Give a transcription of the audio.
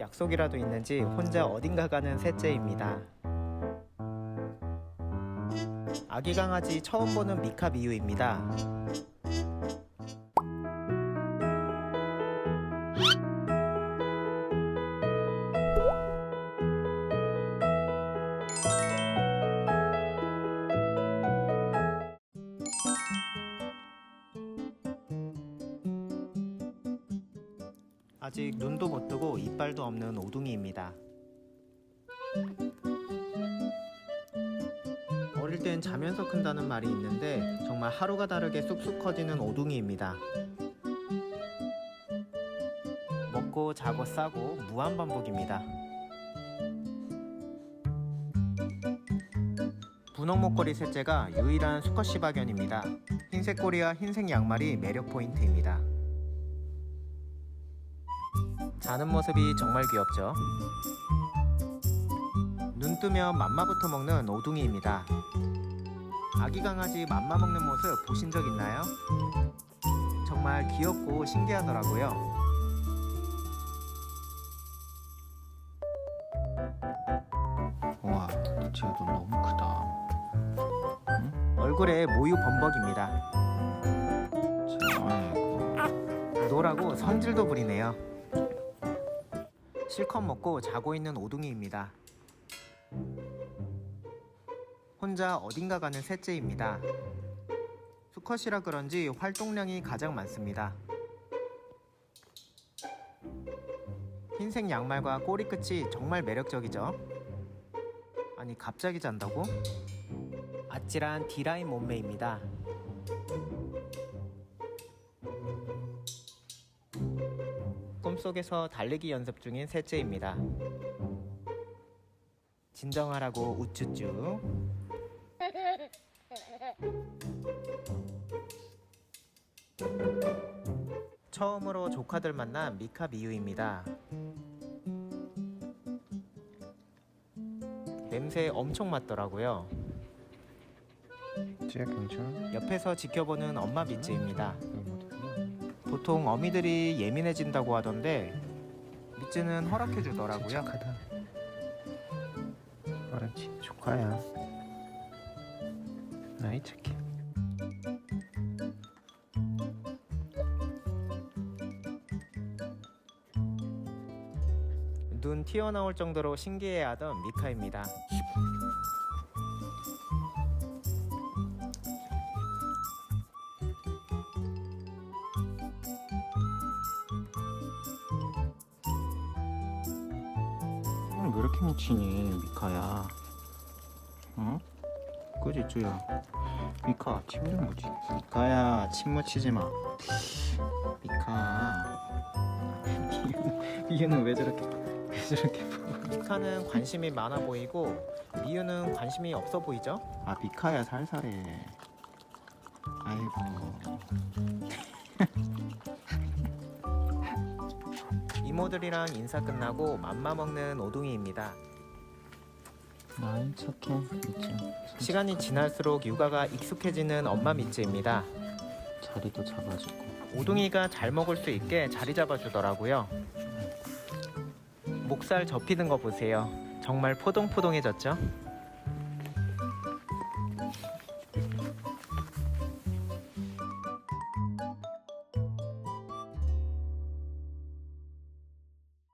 약속이라도 있는지 혼자 어딘가 가는 셋째입니다. 아기 강아지 처음 보는 미카 미유입니다. 아직 눈도 못 뜨고 이빨도 없는 오둥이입니다. 어릴 땐 자면서 큰다는 말이 있는데 정말 하루가 다르게 쑥쑥 커지는 오둥이입니다. 먹고 자고 싸고 무한 반복입니다. 분홍 목걸이 셋째가 유일한 수컷시 박연입니다. 흰색 꼬리와 흰색 양말이 매력 포인트입니다. 자는 모습이 정말 귀엽죠. 눈 뜨면 맘마부터 먹는 오둥이입니다. 아기 강아지 맘마 먹는 모습 보신 적 있나요? 정말 귀엽고 신기하더라고요. 와, 너 너무 크다. 얼굴에 모유 범벅입니다. 참, 아이고. 노라고 성질도 부리네요. 실컷 먹고 자고 있는 오둥이입니다. 혼자 어딘가 가는 셋째입니다. 수컷이라 그런지 활동량이 가장 많습니다. 흰색 양말과 꼬리 끝이 정말 매력적이죠. 아니 갑자기 잔다고? 아찔한 D라인 몸매입니다. 속에서 달리기 연습 중인 셋째입니다. 진정하라고 우쭈쭈. 처음으로 조카들 만난 미카 미유입니다. 냄새 엄청 맡더라고요. 쟤 괜찮아? 옆에서 지켜보는 엄마 미쯔입니다. 보통 어미들이 예민해진다고 하던데 미쯔는 허락해 주더라고요. 착하다. 그렇지, 조카야. 나이 착해. 눈 튀어나올 정도로 신기해하던 미카입니다. 응, 왜 이렇게 묻히니, 미카야? 응? 그지, 쭈야? 미카, 침 좀 묻히. 미카야, 침 묻히지 마. 미카. 이유는 왜 저렇게, 왜 저렇게. 미카는 관심이 많아 보이고 미유는 관심이 없어 보이죠? 아, 미카야, 살살해. 아이고. 이모들이랑 인사 끝나고 맘마 먹는 오둥이입니다. 아이, 착해. 미쳐. 시간이 지날수록 육아가 익숙해지는 엄마 미츠입니다. 자리도 잡아주고. 오둥이가 잘 먹을 수 있게 자리 잡아주더라고요. 목살 접히는 거 보세요. 정말 포동포동해졌죠?